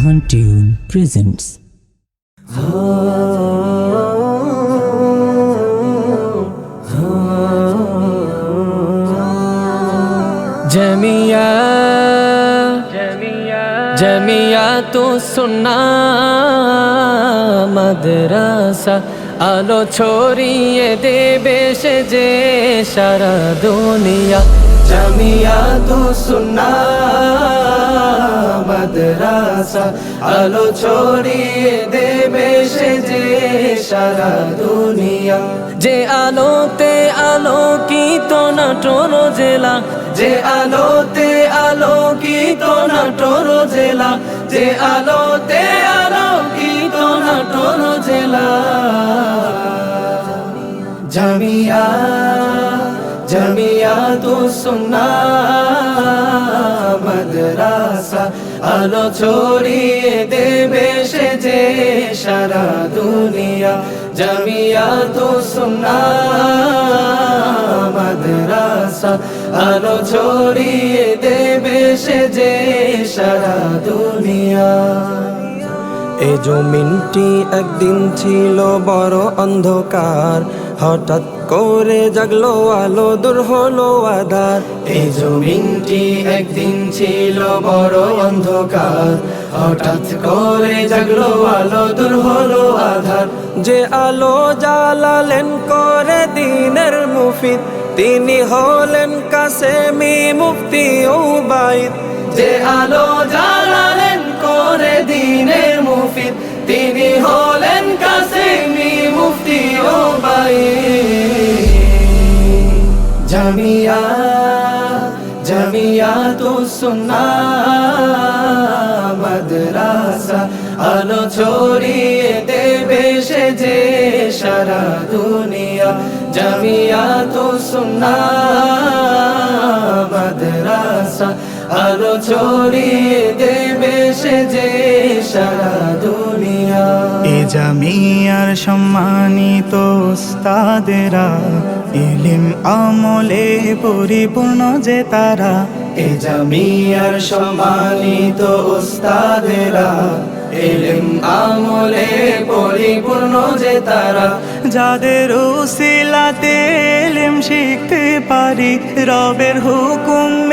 Rahan tune presents Jamia Jamia তো সুন্না মাদ্রাসা আলো ছড়িয়ে দেবে সে যে সারা দুনিয়া জমিয়া তো সুন্না মাদ্রাসা আলো ছড়িয়ে দেবে সে যে সারা দুনিয়া। যে আলোতে আলোকিত নাটোর জেলা যে আলোতে আলোকিত নাটোর জেলা যে আলোতে আলোকিত নাটোর জেলা। জামিয়া জামিয়া সুন্না মাদ্রাসা আলো ছড়িয়ে দেবে সে যে সারা দুনিয়া জামিয়া তো সুন্না আলো ছড়িয়ে দেবে সে যে সারা দুনিয়া এ জমিনটি একদিন ছিল বড় অন্ধকার। হঠাৎ করে জাগলো আলো, দূর হলো আধার। এই জমিনটি একদিন ছিল বড় অন্ধকার। হঠাৎ করে জাগলো আলো, দূর হলো আধার। যে আলো জ্বালালেন করে দিনের মুফিদ, তিনি হলেন কাসেমি মুক্তি ও বাইত যে আলো জ্বালালেন করে দিনের মুফিদ, তিনি হলেন কাসেমি জামিয়া জামিয়া তো সুন্না মাদ্রাসা আলো ছড়িয়ে দেবে সে যে সারা দুনিয়া। জামিয়া তো সুন্না মাদ্রাসা আলো ছড়িয়ে দেবে সে যে সারা দুনিয়া। এ জামিয়ার সম্মানিত ওস্তাদেরা ইলিম আমলে পরিপূর্ণ যে তারা। এ জামিয়ার সম্মানিত উস্তাদেরা ইলিম আমলে পরিপূর্ণ যে তারা। যাদের উসিলাতে এলিম শিখতে পারি রবের হুকুম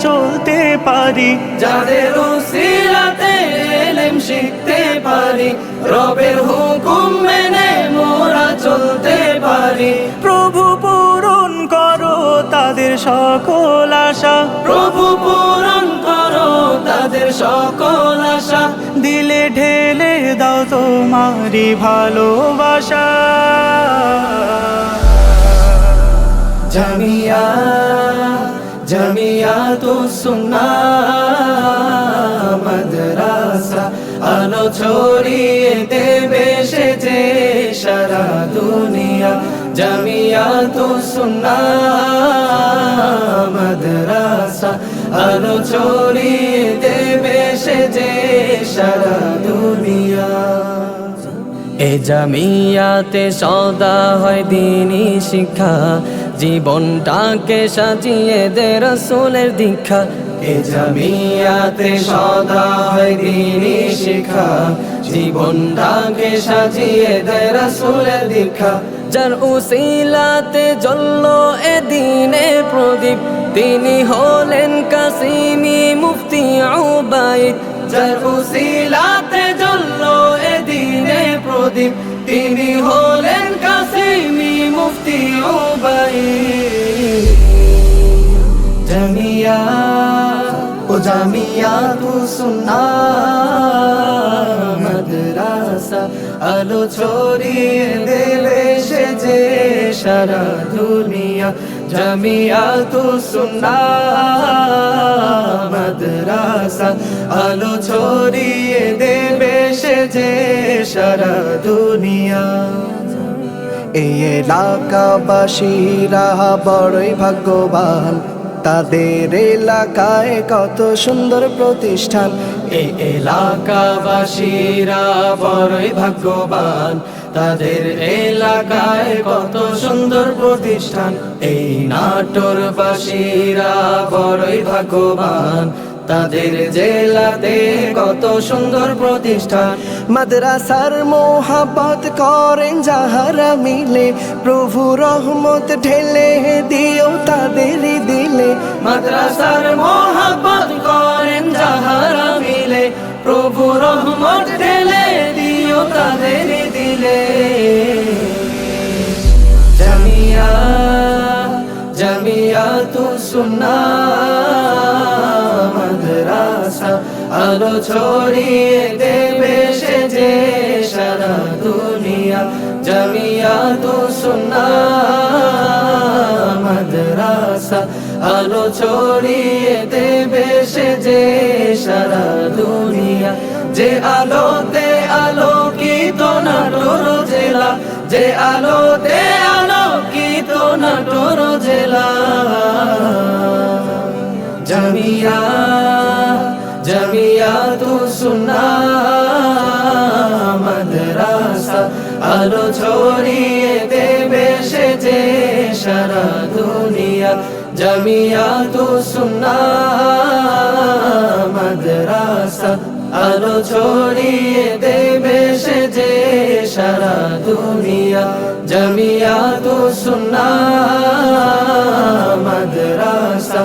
চলতে পারি। যাদের উসিলাতে এলেম শিখতে পারি রবের হুকুম মেনে মোরা চলতে পারি। প্রভু পূরণ করো তাদের সকল আশা। প্রভু পূরণ করো তাদের সকল আশা। দিলে ঢেলে দাও তোমারি ভালোবাসা। জামিয়া জামিয়া তো সুন্না মাদ্রাসা আলো ছড়িয়ে দেবে সে সারা দুনিয়া। জামিয়া তো সুন্না মাদ্রাসা আলো ছড়িয়ে দেবে সে যে সারা দুনিয়া। এ জামিয়াতে সদা হয় দিনই শিক্ষা। জীবনটাকে সাজিয়ে দে রসুলের দীক্ষা। এ জামিয়াতে সদা হয় দিনই শিক্ষা জীবনটাকে সাজিয়ে দে রসুলের দীক্ষা। যার উসিলাতে জ্বলল এ দিনে প্রদীপ তিনি হলেন কাসিমি মুফতি উবাইদ যার উসিলাতে জ্বলল এ দিনে প্রদীপ তিনি হলেন কাসিমি মুফতি জামিয়া, ও জামিয়া তু সুন্না, মাদ্রাসা আলো ছড়িয়ে দেবে সে যে সারা দুনিয়া। জামিয়া তু সুন্না, মাদ্রাসা আলো ছড়িয়ে দেবে যে সারা দুনিয়া। এই এলাকাবাসীরা বড়ই ভাগ্যবান। তাদের এলাকায় কত সুন্দর প্রতিষ্ঠান। এই এলাকাবাসীরা বড়ই ভাগ্যবান। তাদের এলাকায় কত সুন্দর প্রতিষ্ঠান। এই নাটোরবাসীরা বড়ই ভাগ্যবান। তাদের জেলাতে কত সুন্দর প্রতিষ্ঠান। মাদ্রাসার মোহাবত করেন যাহারা মিলে, প্রভু রহমত ঢেলে দিও তাদের দিলে। মাদ্রাসার মোহাব্বত করেন যাহারা মিলে, প্রভু রহমত ঢেলে দিও তাদের দিলে। জামিয়া জামিয়া তু সুন্না আলো ছড়িয়ে দেবে সে যে সারা দুনিয়া জামিয়া তু সুন্না মাদ্রাসা। আলো ছড়িয়ে দেবে সে যে সারা দুনিয়া। যে আলোতে আলোকিত নাটোর জেলা, যে আলোতে আলোকিত নাটোর জেলা। জামিয়া তু সুন্না মাদ্রাসা আলো ছড়িয়ে দেবে সে যে সারা দুনিয়া। জামিয়া তু সুন্না মাদ্রাসা আলো ছড়িয়ে দেবে সে যে সারা দুনিয়া। জামিয়া তু সুন্না মাদ্রাসা